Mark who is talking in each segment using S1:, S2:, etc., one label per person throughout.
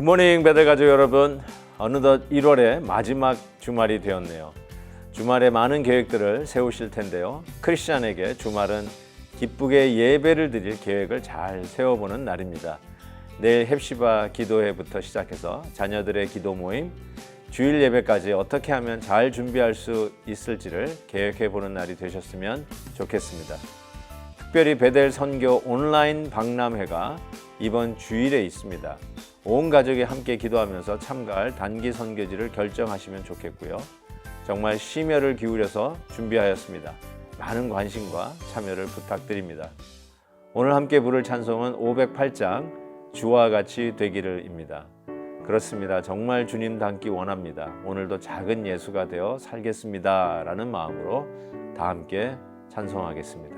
S1: 굿모닝 배들 가족 여러분 어느덧 1월의 마지막 주말이 되었네요 주말에 많은 계획들을 세우실 텐데요 크리스찬에게 주말은 기쁘게 예배를 드릴 계획을 잘 세워보는 날입니다 내일 헵시바 기도회부터 시작해서 자녀들의 기도 모임 주일 예배까지 어떻게 하면 잘 준비할 수 있을지를 계획해 보는 날이 되셨으면 좋겠습니다. 특별히 베델 선교 온라인 박람회가 이번 주일에 있습니다. 온 가족이 함께 기도하면서 참가할 단기 선교지를 결정하시면 좋겠고요. 정말 심혈을 기울여서 준비하였습니다. 많은 관심과 참여를 부탁드립니다. 오늘 함께 부를 찬송은 508장 주와 같이 되기를입니다. 그렇습니다. 정말 주님 닮기 원합니다. 오늘도 작은 예수가 되어 살겠습니다. 라는 마음으로 다 함께 찬송하겠습니다.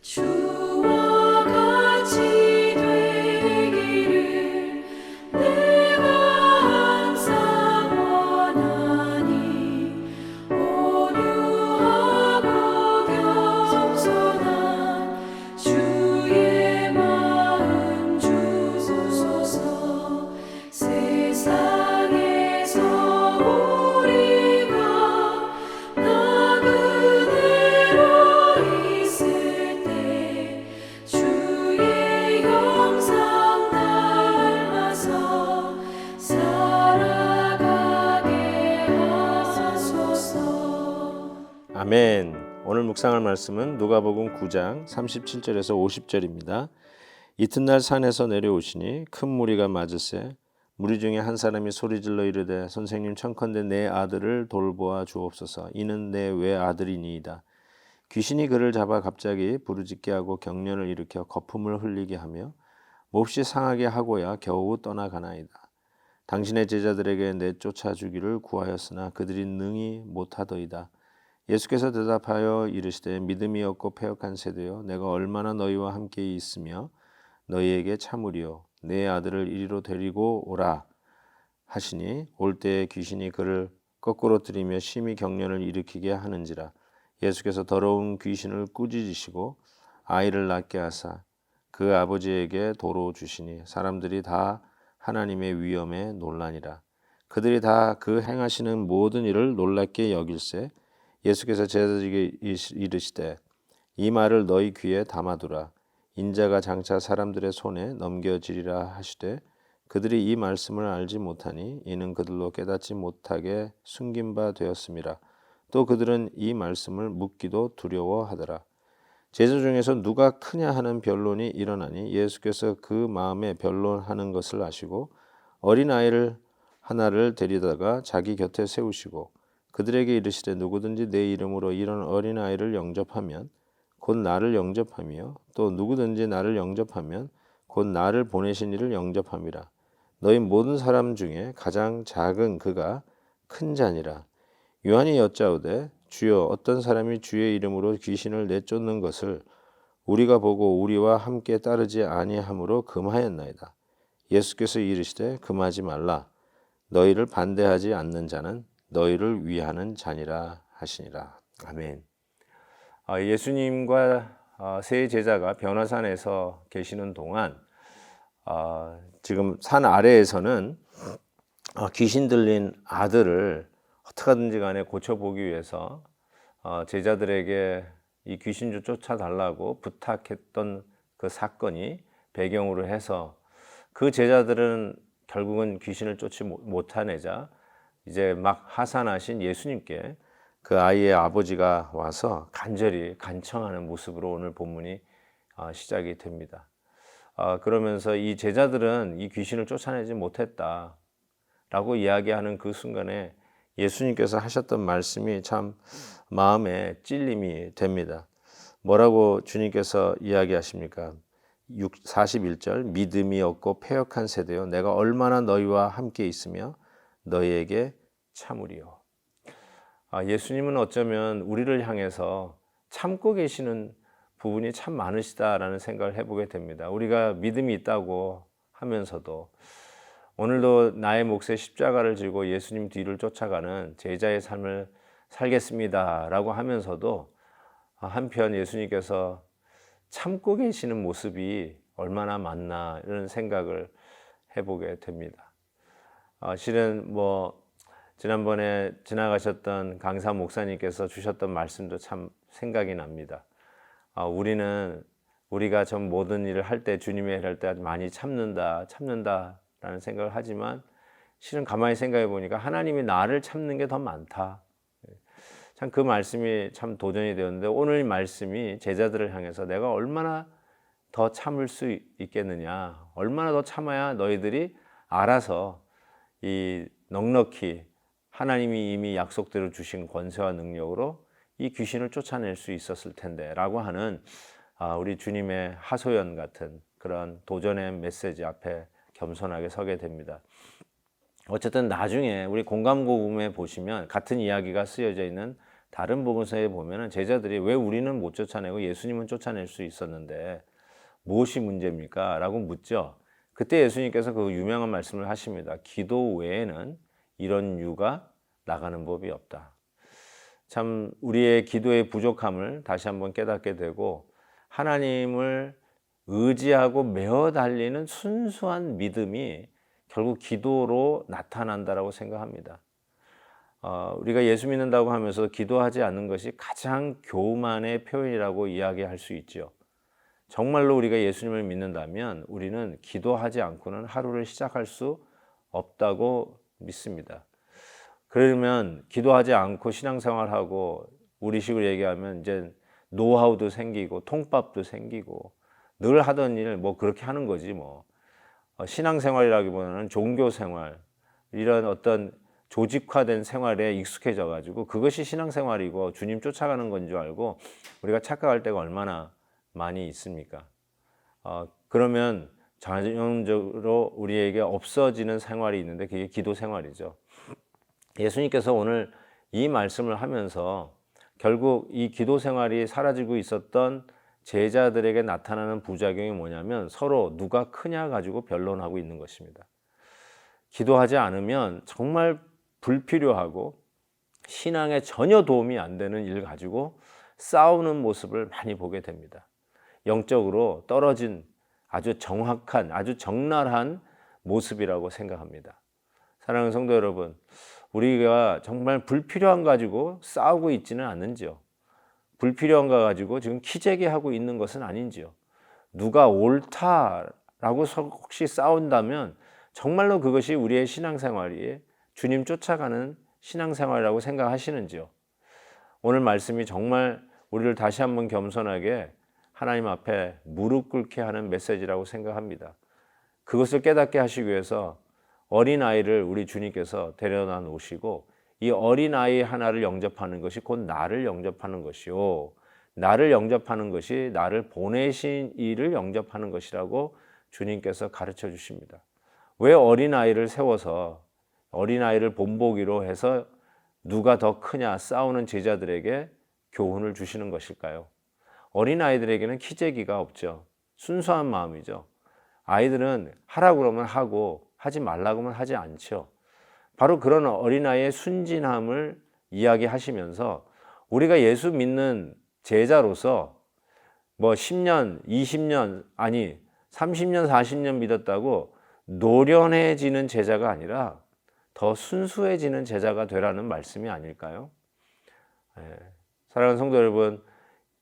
S2: 주와 같이
S1: 아멘. 오늘 묵상할 말씀은 누가복음 9장 37절에서 50절입니다. 이튿날 산에서 내려오시니 큰 무리가 맞으세 무리 중에 한 사람이 소리질러 이르되 선생님 청컨대 내 아들을 돌보아 주옵소서 이는 내 외아들이니이다. 귀신이 그를 잡아 갑자기 부르짖게 하고 경련을 일으켜 거품을 흘리게 하며 몹시 상하게 하고야 겨우 떠나가나이다. 당신의 제자들에게 내쫓아 주기를 구하였으나 그들이 능히 못하더이다. 예수께서 대답하여 이르시되 믿음이 없고 패역한 세대여 내가 얼마나 너희와 함께 있으며 너희에게 참으리요? 내 아들을 이리로 데리고 오라 하시니 올 때에 귀신이 그를 거꾸로 들이며 심히 경련을 일으키게 하는지라. 예수께서 더러운 귀신을 꾸짖으시고 아이를 낳게 하사 그 아버지에게 도로 주시니 사람들이 다 하나님의 위엄에 놀라니라. 그들이 다 그 행하시는 모든 일을 놀랍게 여길세 예수께서 제자들에게 이르시되 이 말을 너희 귀에 담아두라. 인자가 장차 사람들의 손에 넘겨지리라 하시되 그들이 이 말씀을 알지 못하니 이는 그들로 깨닫지 못하게 숨긴 바 되었음이라 또 그들은 이 말씀을 묻기도 두려워하더라. 제자 중에서 누가 크냐 하는 변론이 일어나니 예수께서 그 마음에 변론하는 것을 아시고 어린 아이를 하나를 데리다가 자기 곁에 세우시고 그들에게 이르시되 누구든지 내 이름으로 이런 어린 아이를 영접하면 곧 나를 영접하며 또 누구든지 나를 영접하면 곧 나를 보내신 이를 영접함이라. 너희 모든 사람 중에 가장 작은 그가 큰 자니라. 요한이 여짜오되 주여 어떤 사람이 주의 이름으로 귀신을 내쫓는 것을 우리가 보고 우리와 함께 따르지 아니하므로 금하였나이다. 예수께서 이르시되 금하지 말라. 너희를 반대하지 않는 자는 너희를 위하는 자니라 하시니라. 아멘. 아, 예수님과 아, 세 제자가 변화산에서 계시는 동안 아, 지금 산 아래에서는 귀신 들린 아들을 어떻게든지 간에 고쳐보기 위해서 제자들에게 이 귀신 좀 쫓아달라고 부탁했던 그 사건이 배경으로 해서 그 제자들은 결국은 귀신을 쫓지 못하내자 이제 막 하산하신 예수님께 그 아이의 아버지가 와서 간절히 간청하는 모습으로 오늘 본문이 아, 시작이 됩니다. 아, 그러면서 이 제자들은 이 귀신을 쫓아내지 못했다. 라고 이야기하는 그 순간에 예수님께서 하셨던 말씀이 참 마음에 찔림이 됩니다. 뭐라고 주님께서 이야기하십니까? 41절 믿음이 없고 패역한 세대요 내가 얼마나 너희와 함께 있으며 너희에게 참으리요. 아, 예수님은 어쩌면 우리를 향해서 참고 계시는 부분이 참 많으시다라는 생각을 해보게 됩니다. 우리가 믿음이 있다고 하면서도 오늘도 나의 몫에 십자가를 지고 예수님 뒤를 쫓아가는 제자의 삶을 살겠습니다라고 하면서도 한편 예수님께서 참고 계시는 모습이 얼마나 많나 이런 생각을 해보게 됩니다. 어, 실은 뭐 지난번에 지나가셨던 강사 목사님께서 주셨던 말씀도 참 생각이 납니다. 어, 우리는 우리가 전 모든 일을 할 때 주님의 일을 할때 많이 참는다, 참는다라는 생각을 하지만 실은 가만히 생각해 보니까 하나님이 나를 참는 게 더 많다. 참 그 말씀이 참 도전이 되었는데 오늘 말씀이 제자들을 향해서 내가 얼마나 더 참을 수 있겠느냐, 얼마나 더 참아야 너희들이 알아서 이 넉넉히 하나님이 이미 약속대로 주신 권세와 능력으로 이 귀신을 쫓아낼 수 있었을 텐데라고 하는 아, 우리 주님의 하소연 같은 그런 도전의 메시지 앞에 겸손하게 서게 됩니다. 어쨌든 나중에 우리 공감고금에 보시면 같은 이야기가 쓰여져 있는 다른 부분서에 보면은 제자들이 왜 우리는 못 쫓아내고 예수님은 쫓아낼 수 있었는데 무엇이 문제입니까? 라고 묻죠. 그때 예수님께서 그 유명한 말씀을 하십니다. 기도 외에는 이런 유가 나가는 법이 없다. 참 우리의 기도의 부족함을 다시 한번 깨닫게 되고 하나님을 의지하고 메어 달리는 순수한 믿음이 결국 기도로 나타난다라고 생각합니다. 어, 우리가 예수 믿는다고 하면서 기도하지 않는 것이 가장 교만의 표현이라고 이야기할 수 있죠. 정말로 우리가 예수님을 믿는다면 우리는 기도하지 않고는 하루를 시작할 수 없다고 믿습니다. 그러면 기도하지 않고 신앙생활하고 우리식으로 얘기하면 이제 노하우도 생기고 통밥도 생기고 늘 하던 일 뭐 그렇게 하는 거지 뭐 어, 신앙생활이라기보다는 종교생활 이런 어떤 조직화된 생활에 익숙해져 가지고 그것이 신앙생활이고 주님 쫓아가는 건 줄 알고 우리가 착각할 때가 얼마나 많이 있습니까? 어, 그러면 자연적으로 우리에게 없어지는 생활이 있는데 그게 기도 생활이죠. 예수님께서 오늘 이 말씀을 하면서 결국 이 기도 생활이 사라지고 있었던 제자들에게 나타나는 부작용이 뭐냐면 서로 누가 크냐 가지고 변론하고 있는 것입니다. 기도하지 않으면 정말 불필요하고 신앙에 전혀 도움이 안 되는 일 가지고 싸우는 모습을 많이 보게 됩니다. 영적으로 떨어진 아주 정확한, 아주 적나라한 모습이라고 생각합니다. 사랑하는 성도 여러분, 우리가 정말 불필요한 거 가지고 싸우고 있지는 않는지요. 불필요한 거 가지고 지금 키재기하고 있는 것은 아닌지요. 누가 옳다라고 혹시 싸운다면 정말로 그것이 우리의 신앙생활이 주님 쫓아가는 신앙생활이라고 생각하시는지요. 오늘 말씀이 정말 우리를 다시 한번 겸손하게 하나님 앞에 무릎 꿇게 하는 메시지라고 생각합니다. 그것을 깨닫게 하시기 위해서 어린 아이를 우리 주님께서 데려다 놓으시고 이 어린 아이 하나를 영접하는 것이 곧 나를 영접하는 것이요. 나를 영접하는 것이 나를 보내신 이를 영접하는 것이라고 주님께서 가르쳐 주십니다. 왜 어린 아이를 세워서 어린 아이를 본보기로 해서 누가 더 크냐 싸우는 제자들에게 교훈을 주시는 것일까요? 어린 아이들에게는 키재기가 없죠. 순수한 마음이죠. 아이들은 하라고 그러면 하고 하지 말라고 하면 하지 않죠. 바로 그런 어린아이의 순진함을 이야기하시면서 우리가 예수 믿는 제자로서 뭐 10년, 20년, 아니 30년, 40년 믿었다고 노련해지는 제자가 아니라 더 순수해지는 제자가 되라는 말씀이 아닐까요? 예. 사랑하는 성도 여러분,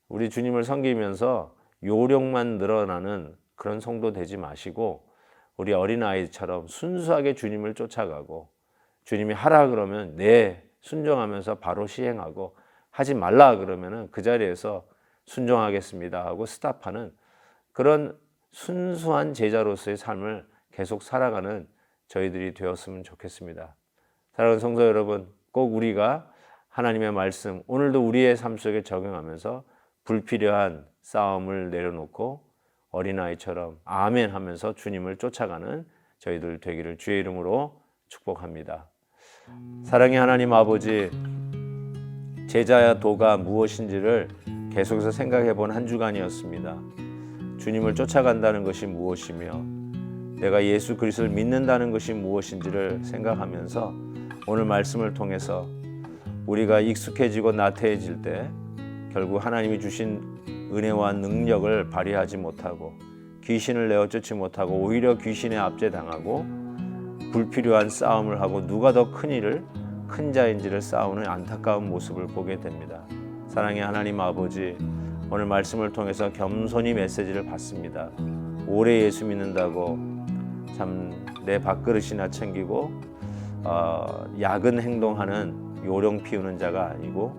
S1: 우리 주님을 섬기면서 요령만 늘어나는 그런 성도 되지 마시고 우리 어린아이처럼 순수하게 주님을 쫓아가고 주님이 하라 그러면 네 순종하면서 바로 시행하고 하지 말라 그러면은 그 자리에서 순종하겠습니다 하고 스탑하는 그런 순수한 제자로서의 삶을 계속 살아가는 저희들이 되었으면 좋겠습니다. 사랑하는 성도 여러분, 꼭 우리가 하나님의 말씀 오늘도 우리의 삶 속에 적용하면서 불필요한 싸움을 내려놓고 어린아이처럼 아멘 하면서 주님을 쫓아가는 저희들 되기를 주의 이름으로 축복합니다. 사랑의 하나님 아버지, 제자야 도가 무엇인지를 계속해서 생각해 본 한 주간이었습니다. 주님을 쫓아간다는 것이 무엇이며 내가 예수 그리스도를 믿는다는 것이 무엇인지를 생각하면서 오늘 말씀을 통해서 우리가 익숙해지고 나태해질 때 결국 하나님이 주신 은혜와 능력을 발휘하지 못하고 귀신을 내어 쫓지 못하고 오히려 귀신에 압제당하고 불필요한 싸움을 하고 누가 더 큰 일을 큰 자인지를 싸우는 안타까운 모습을 보게 됩니다. 사랑의 하나님 아버지 오늘 말씀을 통해서 겸손히 메시지를 받습니다. 오래 예수 믿는다고 참 내 밥그릇이나 챙기고 어, 야근 행동하는 요령 피우는 자가 아니고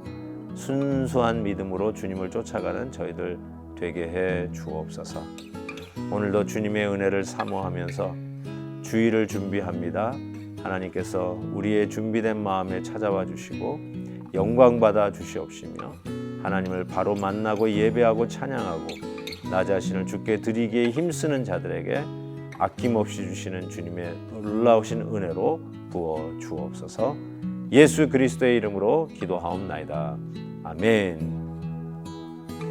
S1: 순수한 믿음으로 주님을 쫓아가는 저희들 되게 해 주옵소서. 오늘도 주님의 은혜를 사모하면서 주의를 준비합니다. 하나님께서 우리의 준비된 마음에 찾아와 주시고 영광 받아 주시옵시며 하나님을 바로 만나고 예배하고 찬양하고 나 자신을 주께 드리기에 힘쓰는 자들에게 아낌없이 주시는 주님의 놀라우신 은혜로 부어 주옵소서. 예수 그리스도의 이름으로 기도하옵나이다. 아멘.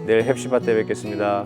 S1: 내일 헵시바 때 뵙겠습니다.